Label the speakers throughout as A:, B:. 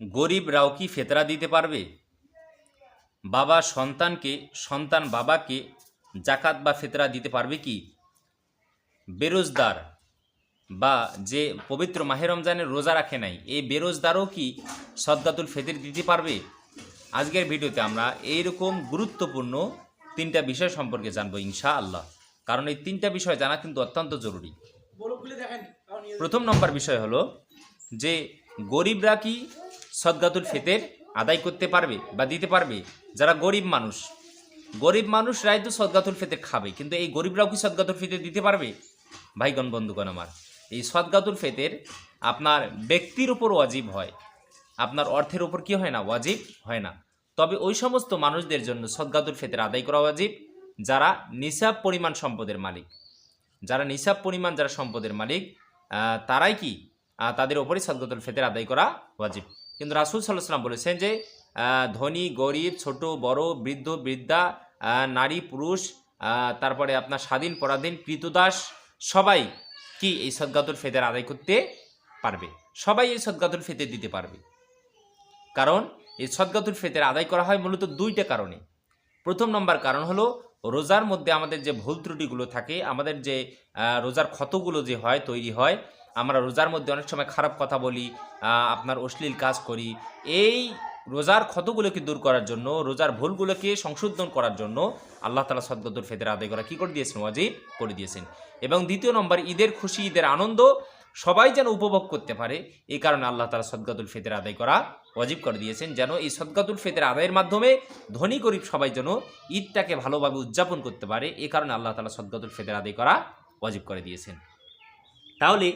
A: গরিবরাও কি ফেতরা দিতে পারবে? বাবা সন্তানকে সন্তান বাবাকে জাকাত বা ফেতরা দিতে পারবে কি? বেরোজদার বা যে পবিত্র মাহে রমজানের রোজা রাখে নাই এই বেরোজদারও কি সদ্দাতুল ফেতর দিতে পারবে? আজকের ভিডিওতে আমরা এইরকম গুরুত্বপূর্ণ তিনটা বিষয় সম্পর্কে জানব ইনশা আল্লাহ কারণ এই তিনটা বিষয় জানা কিন্তু অত্যন্ত জরুরি। প্রথম নম্বর বিষয় হলো যে গরিবরা কি সদগাতুল ফেতের আদায় করতে পারবে বা দিতে পারবে। যারা গরিব মানুষ, গরিব মানুষরাই তো সদগাতুল ফেতের খাবে, কিন্তু এই গরিবরাও কি সদগাতুল ফেতের দিতে পারবে? ভাইগণ, বন্ধুগণ আমার, এই সদগাতুল ফেতের আপনার ব্যক্তির উপর ওয়াজিব হয়। আপনার অর্থের উপর কি হয় না? ওয়াজিব হয় না। তবে ওই সমস্ত মানুষদের জন্য সদগাতুল ফেতের আদায় করা ওয়াজিব, যারা নিসাব পরিমাণ সম্পদের মালিক। যারা নিসাব পরিমাণ, যারা সম্পদের মালিক তারাই কি তাদের ওপরই সদগতুল ফেতের আদায় করা ওয়াজিব। কিন্তু রাসুল সাল্লাহ সাল্লাম বলেছেন যে ধনী, গরিব, ছোট, বড়, বৃদ্ধ, বৃদ্ধা নারী, পুরুষ তারপরে আপনার স্বাধীন, পরাধীন, কৃতদাস, সবাই কি এই সদগাতুল ফেতের আদায় করতে পারবে? সবাই এই সদগাতুল ফেতে দিতে পারবে। কারণ এই সদগাতুল ফেতের আদায় করা হয় মূলত দুইটা কারণে। প্রথম নম্বর কারণ হলো, রোজার মধ্যে আমাদের যে ভুল ত্রুটিগুলো থাকে, আমাদের যে রোজার ক্ষতগুলো যে হয়, তৈরি হয় আমরা রোজার মধ্যে অনেক সময় খারাপ কথা বলি আপনার অশ্লীল কাজ করি। এই রোজার ক্ষতগুলোকে দূর করার জন্য, রোজার ভুলগুলোকে সংশোধন করার জন্য আল্লাহ তালা সদগতুল ফেদের আদায় করা কী করে দিয়েছেন ওয়াজিব? করে দিয়েছেন। এবং দ্বিতীয় নম্বর, ঈদের খুশি, ঈদের আনন্দ সবাই যেন উপভোগ করতে পারে এই কারণে আল্লাহ তালা সদগাতুল ফেতের আদায় করা অজীব করে দিয়েছেন। যেন এই সদগাতুল ফেতের আদায়ের মাধ্যমে ধনী গরিব সবাই যেন ঈদটাকে ভালোভাবে উদযাপন করতে পারে, এ কারণে আল্লাহ তালা সদগাতুল ফেতের আদায় করা ওয়াজিব করে দিয়েছেন। তাহলে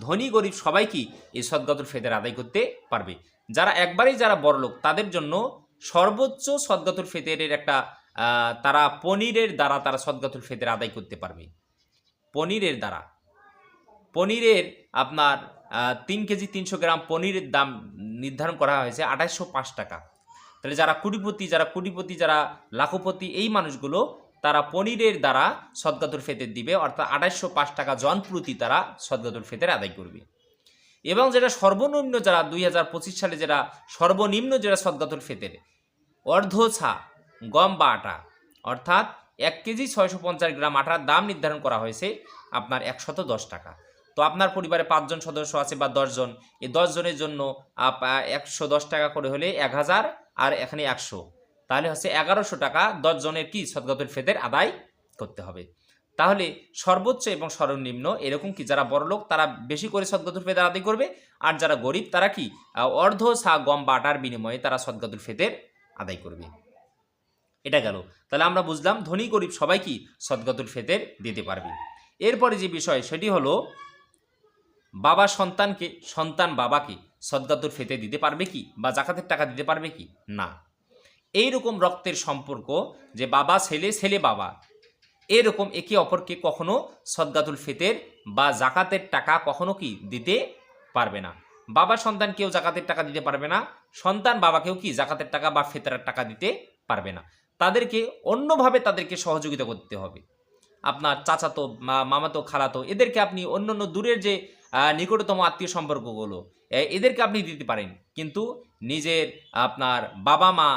A: ধনী, গরিব সবাই কি এই সদগাতুল ফেদের আদায় করতে পারবে? যারা একবারেই যারা বড়লোক, তাদের জন্য সর্বোচ্চ সদগাতুল ফেতেরের একটা তারা পনিরের দ্বারা তারা সদগাতুল ফেতের আদায় করতে পারবে। পনিরের দ্বারা। পনিরের আপনার তিন কেজি তিনশো গ্রাম পনিরের দাম নির্ধারণ করা হয়েছে আঠাশশো পাঁচ টাকা। তাহলে যারা কুটিপতি যারা কুটিপতি, যারা লাখপতি, এই মানুষগুলো তারা পনিরের দ্বারা সদগাতুল ফেতের দিবে, অর্থাৎ আঠাশশো পাঁচ টাকা জন প্রতি তারা সদগাতুল ফেতের আদায় করবে। এবং যেটা সর্বনিম্ন যারা দুই হাজার পঁচিশ সালে যারা সর্বনিম্ন যারা সদগাতুল ফেতের, অর্ধ ছা গম বা আটা, অর্থাৎ এক কেজি ছয়শো পঞ্চাশ গ্রাম আটার দাম নির্ধারণ করা হয়েছে আপনার একশত দশ টাকা। তো আপনার পরিবারে পাঁচজন সদস্য আছে বা দশজন, এই দশজনের জন্য একশো দশ টাকা করে হলে এক হাজার আর এখানে একশো। তাহলে হচ্ছে এগারোশো টাকা দশজনের কি সদগাতুল ফেদের আদায় করতে হবে। তাহলে সর্বোচ্চ এবং সর্বনিম্ন এরকম কি যারা বড় লোক তারা বেশি করে সদগাতুল ফেদের আদায় করবে? আর যারা গরিব তারা কি অর্ধ সা গম বাটার বিনিময়ে তারা সদগাতুল ফেদের আদায় করবে। এটা গেল। তাহলে আমরা বুঝলাম ধনী গরিব সবাই কি সদগাতুল ফেতের দিতে পারবে। এরপরে যে বিষয় সেটি হলো, বাবা সন্তানকে, সন্তান বাবাকে সদগাতুল ফেতে দিতে পারবে কি বা জাকাতের টাকা দিতে পারবে কি? না। এই রকম রক্তের সম্পর্ক যে বাবা, ছেলে ছেলে বাবা। এরকম একে অপরকে কখনো সদগাতুল ফেতের বা জাকাতের টাকা কখনো কি দিতে পারবে না। বাবা সন্তান কেউ জাকাতের টাকা দিতে পারবে না, সন্তান বাবাকেও কি জাকাতের টাকা বা ফেতরার টাকা দিতে পারবে না। তাদেরকে অন্যভাবে তাদেরকে সহযোগিতা করতে হবে। আপনার চাচাতো মামাতো, খালাতো, এদেরকে আপনি অন্য অন্য দূরের যে নিকটতম আত্মীয় সম্পর্কগুলো এদেরকে আপনি দিতে পারেন। কিন্তু নিজের আপনার বাবা মা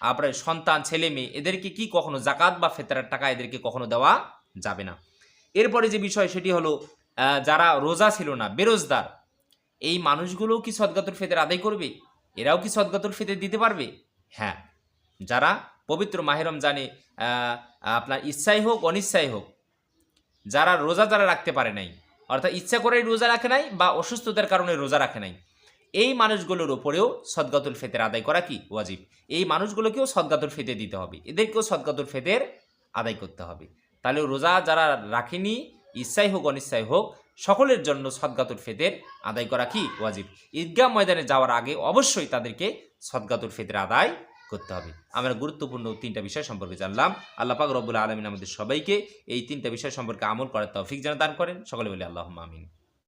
A: আপনার সন্তান, ছেলে, মেয়ে, এদেরকে কি কখনো জাকাত বা ফেতরার টাকা এদেরকে কখনো দেওয়া যাবে না? এরপরে যে বিষয় সেটি হলো যারা রোজা ছিল না বেরোজদার এই মানুষগুলোও কি সদগাতুল ফেতের আদায় করবে? এরাও কি সদগাতুল ফেতের দিতে পারবে? হ্যাঁ যারা পবিত্র মাহেরম জানে আপনার ইচ্ছাই হোক, অনিচ্ছাই হোক, যারা রোজা যারা রাখতে পারে নাই, অর্থাৎ ইচ্ছা করেই রোজা রাখে নাই বা অসুস্থতার কারণে রোজা রাখে নাই এই মানুষগুলোর ওপরেও সদগাতুল ফেতের আদায় করা কি? ওয়াজিব। এই মানুষগুলোকেও সদগাতুল ফেতে দিতে হবে। এদেরকেও সদগাতুল ফেতের আদায় করতে হবে। তাহলে রোজা যারা রাখেনি, ইচ্ছাই হোক, অনিচ্ছাই হোক, সকলের জন্য সদগাতুল ফেতের আদায় করা কি? ওয়াজিব। ঈদগাহ ময়দানে যাওয়ার আগে অবশ্যই তাদেরকে সদগাতুল ফেতের আদায় করতে হবে। আমরা গুরুত্বপূর্ণ তিনটা বিষয় সম্পর্কে জানলাম। আল্লাহ পাক রব্বুল আলমিন আমাদের সবাইকে এই তিনটা বিষয় সম্পর্কে আমল করার তৌফিক যেন দান করেন। সকলে বলে আল্লাহ আমিন।